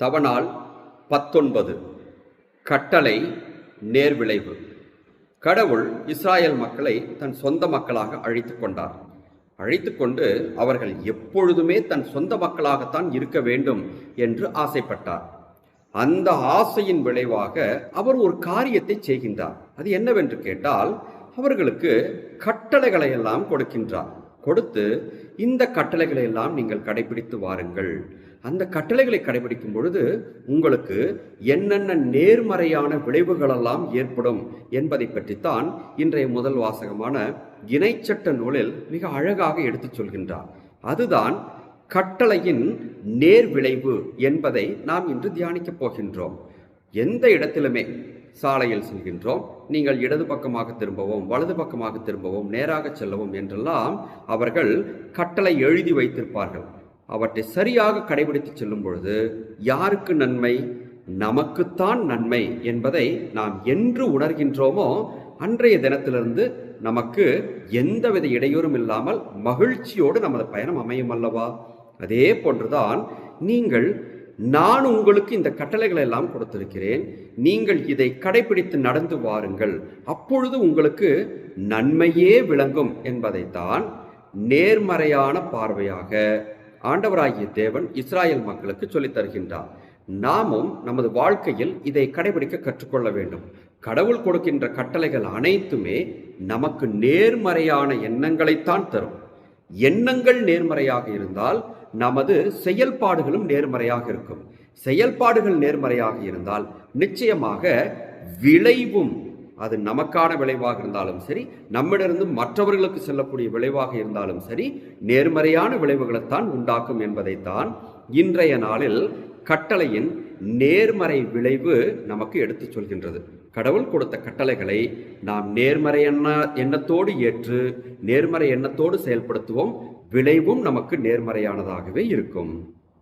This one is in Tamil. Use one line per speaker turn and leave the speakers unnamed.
தவனால் பத்தொன்பது. கட்டளை நேர்விளைவு. கடவுள் இஸ்ராயல் மக்களை தன் சொந்த மக்களாக அழைத்து கொண்டார். அழைத்து கொண்டு அவர்கள் எப்பொழுதுமே தன் சொந்த மக்களாகத்தான் இருக்க வேண்டும் என்று ஆசைப்பட்டார். அந்த ஆசையின் விளைவாக அவர் ஒரு காரியத்தை செய்கின்றார். அது என்னவென்று கேட்டால் அவர்களுக்கு கட்டளைகளை எல்லாம் கொடுக்கின்றார். கொடுத்து இந்த கட்டளைகளை எல்லாம் நீங்கள் கடைபிடித்து வாருங்கள். அந்த கட்டளைகளை கடைபிடிக்கும் பொழுது உங்களுக்கு என்னென்ன நேர்மறையான விளைவுகளெல்லாம் ஏற்படும் என்பதை பற்றித்தான் இன்றைய முதல் வாசகமான இணைச்சட்ட நூலில் மிக அழகாக எடுத்துச் சொல்கின்றார். அதுதான் கட்டளையின் நேர் விளைவு என்பதை நாம் இன்று தியானிக்கப் போகின்றோம். எந்த இடத்திலுமே சாலையில் செல்கின்றோம். நீங்கள் இடது பக்கமாக திரும்பவும் வலது பக்கமாக திரும்பவும் நேராக செல்லவும் என்றெல்லாம் அவர்கள் கட்டளை எழுதி வைத்திருப்பார்கள். அவற்றை சரியாக கடைபிடித்து செல்லும் பொழுது யாருக்கு நன்மை? நமக்குத்தான் நன்மை என்பதை நாம் என்று உணர்கின்றோமோ அன்றைய தினத்திலிருந்து நமக்கு எந்தவித இடையூறும் இல்லாமல் மகிழ்ச்சியோடு நமது பயணம் அமையும் அல்லவா? அதே போன்றுதான் நீங்கள் நான் உங்களுக்கு இந்த கட்டளைகளை எல்லாம் கொடுத்திருக்கிறேன். நீங்கள் இதை கடைபிடித்து நடந்து வாருங்கள். அப்பொழுது உங்களுக்கு நன்மையே விளங்கும் என்பதைத்தான் நேர்மறையான பார்வையாக ஆண்டவராகிய தேவன் இஸ்ராயேல் மக்களுக்கு சொல்லித் தருகின்றார். நாமும் நமது வாழ்க்கையில் இதை கடைபிடிக்க கற்றுக்கொள்ள வேண்டும். கடவுள் கொடுக்கின்ற கட்டளைகள் அனைத்துமே நமக்கு நேர்மறையான எண்ணங்களைத்தான் தரும். எண்ணங்கள் நேர்மறையாக இருந்தால் நமது செயல்பாடுகளும் நேர்மறையாக இருக்கும். செயல்பாடுகள் நேர்மறையாக இருந்தால் நிச்சயமாக விளைவும் அது நமக்கான விளைவாக இருந்தாலும் சரி நம்மிடமிருந்து மற்றவர்களுக்கு செல்லக்கூடிய விளைவாக இருந்தாலும் சரி நேர்மறையான விளைவுகளைத்தான் உண்டாக்கும் என்பதைத்தான் இன்றைய நாளில் கட்டளையின் நேர்மறை விளைவு நமக்கு எடுத்துச் சொல்கின்றது. கடவுள் கொடுத்த கட்டளைகளை நாம் நேர்மறை எண்ண எண்ணத்தோடு ஏற்று நேர்மறை எண்ணத்தோடு செயல்படுத்துவோம். விளைவும் நமக்கு நேர்மறையானதாகவே இருக்கும்.